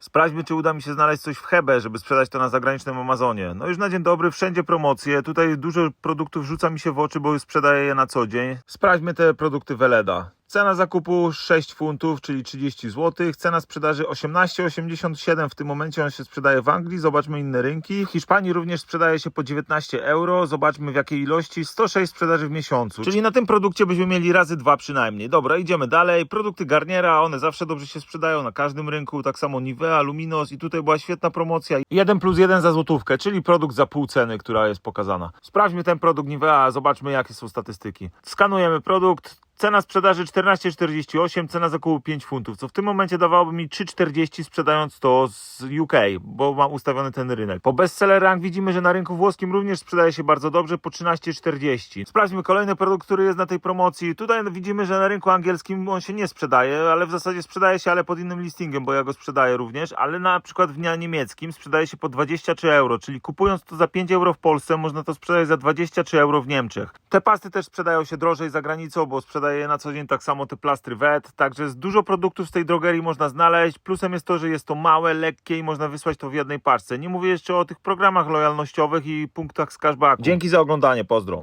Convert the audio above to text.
Sprawdźmy, czy uda mi się znaleźć coś w Hebe, żeby sprzedać to na zagranicznym Amazonie. No już na dzień dobry, wszędzie promocje. Tutaj dużo produktów rzuca mi się w oczy, bo sprzedaję je na co dzień. Sprawdźmy te produkty Weleda. Cena zakupu 6 funtów, czyli 30 zł. Cena sprzedaży 18,87. W tym momencie on się sprzedaje w Anglii. Zobaczmy inne rynki. W Hiszpanii również sprzedaje się po 19 euro. Zobaczmy w jakiej ilości. 106 sprzedaży w miesiącu. Czyli na tym produkcie byśmy mieli razy dwa przynajmniej. Dobra, idziemy dalej. Produkty Garniera, one zawsze dobrze się sprzedają na każdym rynku. Tak samo Nivea, Luminos i tutaj była świetna promocja. 1 plus 1 za złotówkę, czyli produkt za pół ceny, która jest pokazana. Sprawdźmy ten produkt Nivea, zobaczmy jakie są statystyki. Skanujemy produkt. Cena sprzedaży 14,48, cena zakupu 5 funtów, co w tym momencie dawałoby mi 3,40 sprzedając to z UK, bo mam ustawiony ten rynek. Po bestseller rank widzimy, że na rynku włoskim również sprzedaje się bardzo dobrze po 13,40. Sprawdźmy kolejny produkt, który jest na tej promocji. Tutaj widzimy, że na rynku angielskim on się nie sprzedaje, ale w zasadzie sprzedaje się, ale pod innym listingiem, bo ja go sprzedaję również, ale na przykład w dnia niemieckim sprzedaje się po 23 euro, czyli kupując to za 5 euro w Polsce, można to sprzedać za 23 euro w Niemczech. Te pasty też sprzedają się drożej za granicą, bo sprzedaje je na co dzień tak samo te plastry wet, także jest dużo produktów z tej drogerii można znaleźć. Plusem jest to, że jest to małe, lekkie i można wysłać to w jednej paczce. Nie mówię jeszcze o tych programach lojalnościowych i punktach z cashbacku. Dzięki za oglądanie, pozdro.